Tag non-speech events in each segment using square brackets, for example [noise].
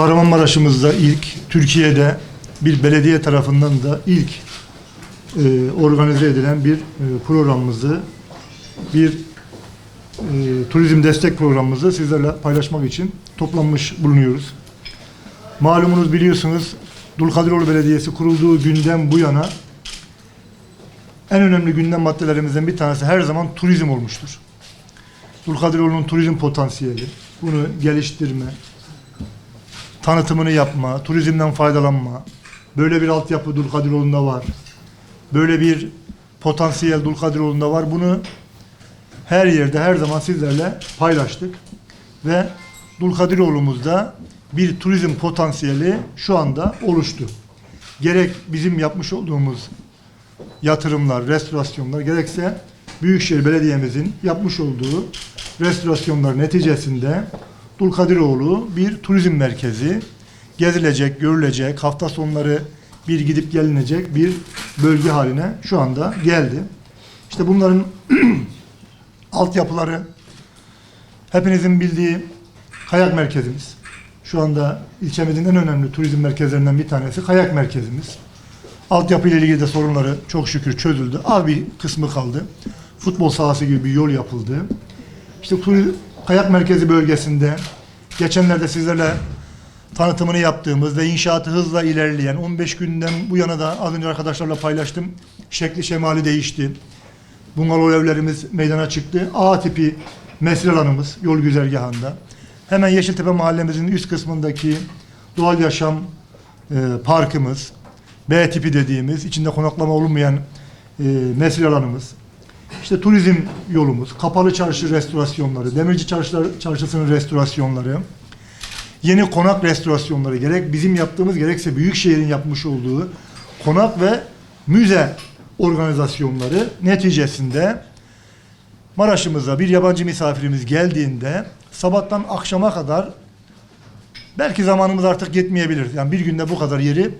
Kahramanmaraş'ımızda ilk, Türkiye'de bir belediye tarafından da ilk e, organize edilen bir e, programımızı, bir e, turizm destek programımızı sizlerle paylaşmak için toplanmış bulunuyoruz. Malumunuz biliyorsunuz Dulkadiroğlu Belediyesi kurulduğu günden bu yana en önemli gündem maddelerimizden bir tanesi her zaman turizm olmuştur. Dulkadiroğlu'nun turizm potansiyeli, bunu geliştirme, tanıtımını yapma, turizmden faydalanma, böyle bir altyapı Dulkadiroğlu'nda var, böyle bir potansiyel Dulkadiroğlu'nda var. Bunu her yerde her zaman sizlerle paylaştık ve Dulkadiroğlu'muzda bir turizm potansiyeli şu anda oluştu. Gerek bizim yapmış olduğumuz yatırımlar, restorasyonlar gerekse Büyükşehir Belediye'mizin yapmış olduğu restorasyonlar neticesinde Dulkadiroğlu bir turizm merkezi, gezilecek, görülecek, hafta sonları bir gidip gelinecek bir bölge haline şu anda geldi. İşte bunların [clears throat] altyapıları hepinizin bildiği kayak merkezimiz. Şu anda ilçemizin en önemli turizm merkezlerinden bir tanesi kayak merkezimiz. Altyapı ile ilgili de sorunları çok şükür çözüldü. Az bir kısmı kaldı. Futbol sahası gibi bir yol yapıldı. İşte kayak merkezi bölgesinde geçenlerde sizlerle tanıtımını yaptığımız ve inşaatı hızla ilerleyen 15 günden bu yana da az önce arkadaşlarla paylaştım. Şekli şemali değişti. Bungalov evlerimiz meydana çıktı. A tipi mesir alanımız yol güzergahında. Hemen Yeşiltepe mahallemizin üst kısmındaki doğal yaşam e, parkımız, B tipi dediğimiz, içinde konaklama olunmayan e, mesir alanımız, işte turizm yolumuz, kapalı çarşı restorasyonları, demirci çarşılar, çarşısının restorasyonları, yeni konak restorasyonları gerek bizim yaptığımız gerekse Büyükşehir'in yapmış olduğu konak ve müze organizasyonları neticesinde Maraş'ımıza bir yabancı misafirimiz geldiğinde sabahtan akşama kadar belki zamanımız artık yetmeyebilir. Yani bir günde bu kadar yeri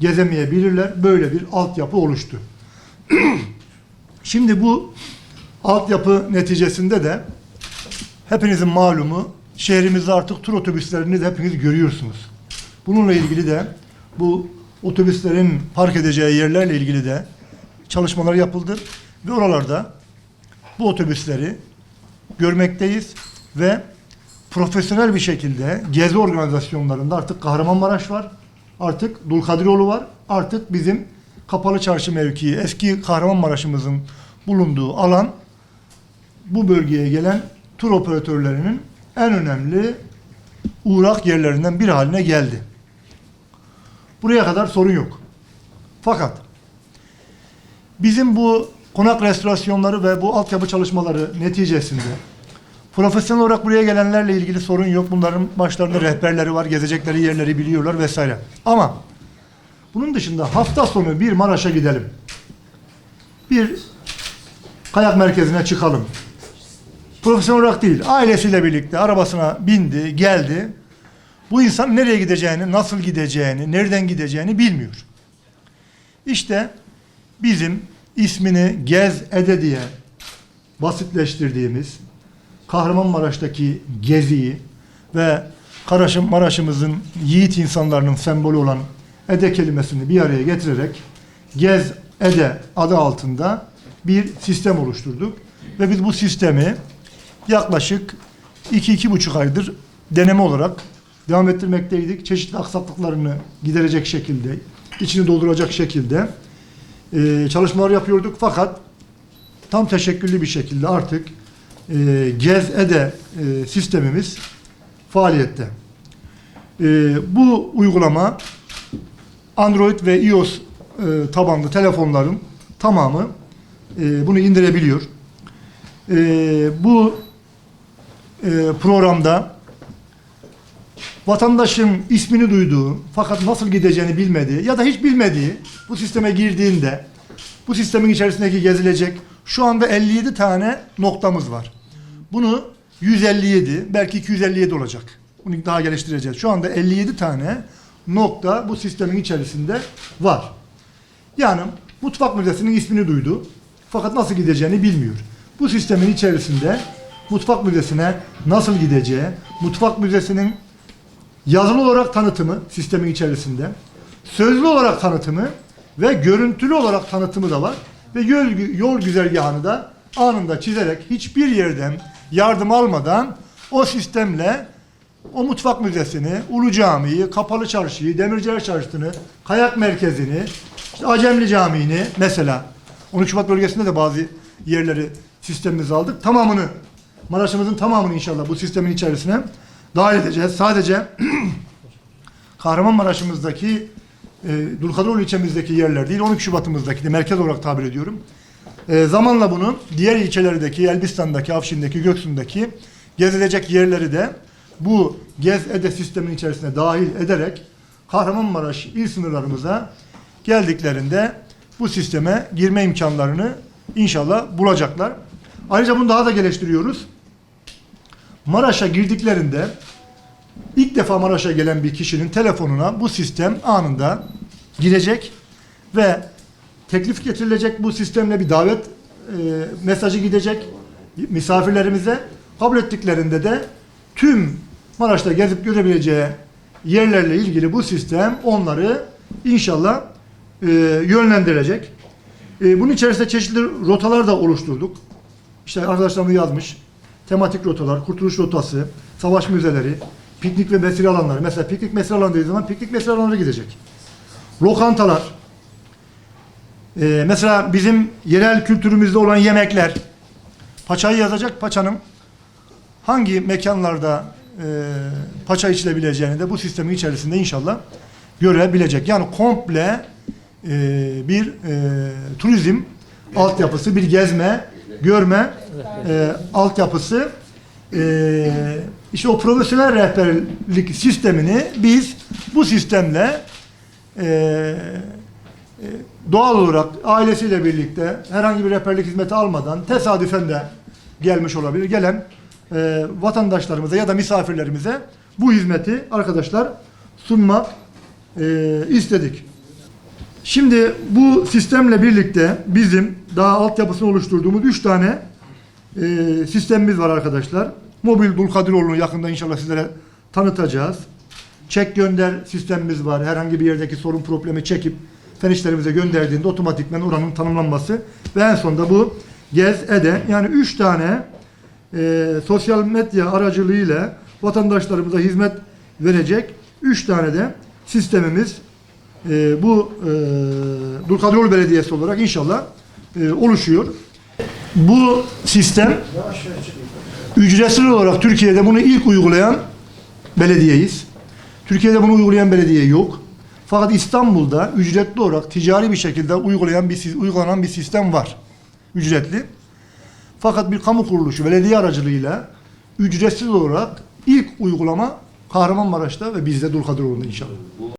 gezemeyebilirler. Böyle bir altyapı oluştu. [clears throat] Şimdi bu altyapı neticesinde de hepinizin malumu şehrimizde artık tur otobüslerini de hepiniz görüyorsunuz. Bununla ilgili de bu otobüslerin park edeceği yerlerle ilgili de çalışmalar yapıldı ve oralarda bu otobüsleri görmekteyiz ve profesyonel bir şekilde gezi organizasyonlarında artık Kahramanmaraş var, artık Dulkadiroğlu var, artık bizim Kapalı Çarşı mevkii, eski Kahramanmaraş'ımızın bulunduğu alan bu bölgeye gelen tur operatörlerinin en önemli uğrak yerlerinden bir haline geldi. Buraya kadar sorun yok. Fakat bizim bu konak restorasyonları ve bu altyapı çalışmaları neticesinde profesyonel olarak buraya gelenlerle ilgili sorun yok. Bunların başlarında rehberleri var, gezecekleri yerleri biliyorlar vesaire. Ama bunun dışında hafta sonu bir Maraş'a gidelim. Bir kayak merkezine çıkalım. Profesyonel olarak değil, ailesiyle birlikte arabasına bindi, geldi. Bu insan nereye gideceğini, nasıl gideceğini, nereden gideceğini bilmiyor. İşte bizim ismini Gez Ede diye basitleştirdiğimiz Kahramanmaraş'taki geziyi ve Karaşım Maraş'ımızın yiğit insanlarının sembolü olan Ede kelimesini bir araya getirerek Gez Ede adı altında bir sistem oluşturduk. Ve biz bu sistemi yaklaşık 2-2,5 aydır deneme olarak devam ettirmekteydik. Çeşitli aksaklıklarını giderecek şekilde, içini dolduracak şekilde e, çalışmalar yapıyorduk. Fakat tam teşekküllü bir şekilde artık e, Gez Ede e, sistemimiz faaliyette. E, bu uygulama Android ve iOS e, tabanlı telefonların tamamı e, bunu indirebiliyor. E, bu e, programda vatandaşın ismini duyduğu fakat nasıl gideceğini bilmediği ya da hiç bilmediği bu sisteme girdiğinde bu sistemin içerisindeki gezilecek şu anda 57 tane noktamız var. Bunu 157 belki 257 olacak. Bunu daha geliştireceğiz. Şu anda 57 tane nokta bu sistemin içerisinde var. Yani mutfak müzesinin ismini duydu fakat nasıl gideceğini bilmiyor. Bu sistemin içerisinde mutfak müzesine nasıl gideceği, mutfak müzesinin yazılı olarak tanıtımı sistemin içerisinde, sözlü olarak tanıtımı ve görüntülü olarak tanıtımı da var. Ve yol, yol güzergahını da anında çizerek hiçbir yerden yardım almadan o sistemle o mutfak müzesini, Ulu Camii'yi, Kapalı Çarşı'yı, Demirciler Çarşısı'nı, Kayak Merkezi'ni, işte Acemli Camii'ni mesela 13 Şubat bölgesinde de bazı yerleri sistemimize aldık. Tamamını, Maraş'ımızın tamamını inşallah bu sistemin içerisine dahil edeceğiz. Sadece [clears throat] Kahramanmaraş'ımızdaki e, Dulkadiroğlu ilçemizdeki yerler değil, 12 Şubat'ımızdaki de merkez olarak tabir ediyorum. E, zamanla bunu diğer ilçelerdeki, Elbistan'daki, Afşin'deki, Göksu'ndaki gezilecek yerleri de bu Gez Ede sistemin içerisine dahil ederek Kahramanmaraş il sınırlarımıza geldiklerinde bu sisteme girme imkanlarını inşallah bulacaklar. Ayrıca bunu daha da geliştiriyoruz. Maraş'a girdiklerinde ilk defa Maraş'a gelen bir kişinin telefonuna bu sistem anında girecek ve teklif getirilecek bu sistemle bir davet e, mesajı gidecek misafirlerimize. Kabul ettiklerinde de tüm Maraş'ta gezip görebileceği yerlerle ilgili bu sistem onları inşallah e, yönlendirecek. E, bunun içerisinde çeşitli rotalar da oluşturduk. İşte arkadaşlarımız yazmış. Tematik rotalar, kurtuluş rotası, savaş müzeleri, piknik ve mesire alanları. Mesela piknik mesire alanı dediği zaman piknik mesire alanları gidecek. Lokantalar. Ee, mesela bizim yerel kültürümüzde olan yemekler. Paçayı yazacak. Paçanın hangi mekanlarda e, paça içilebileceğini de bu sistemin içerisinde inşallah görebilecek. Yani komple e, bir e, turizm altyapısı, bir gezme, görme e, altyapısı e, işte o profesyonel rehberlik sistemini biz bu sistemle e, e, doğal olarak ailesiyle birlikte herhangi bir rehberlik hizmeti almadan tesadüfen de gelmiş olabilir. Gelen e, vatandaşlarımıza ya da misafirlerimize bu hizmeti arkadaşlar sunmak e, istedik. Şimdi bu sistemle birlikte bizim daha altyapısını oluşturduğumuz üç tane e, sistemimiz var arkadaşlar. Mobil Dulkadiroğlu'nu yakında inşallah sizlere tanıtacağız. Çek gönder sistemimiz var. Herhangi bir yerdeki sorun problemi çekip fen işlerimize gönderdiğinde otomatikmen oranın tanımlanması ve en sonunda bu Gez Ede yani üç tane e, sosyal medya aracılığıyla vatandaşlarımıza hizmet verecek üç tane de sistemimiz e, bu e, Dulkadiroğlu Belediyesi olarak inşallah e, oluşuyor. Bu sistem ücretsiz olarak Türkiye'de bunu ilk uygulayan belediyeyiz. Türkiye'de bunu uygulayan belediye yok. Fakat İstanbul'da ücretli olarak ticari bir şekilde uygulayan bir uygulanan bir sistem var. Ücretli. Fakat bir kamu kuruluşu belediye aracılığıyla ücretsiz olarak ilk uygulama Kahramanmaraş'ta ve bizde Dulkadiroğlu'nda inşallah.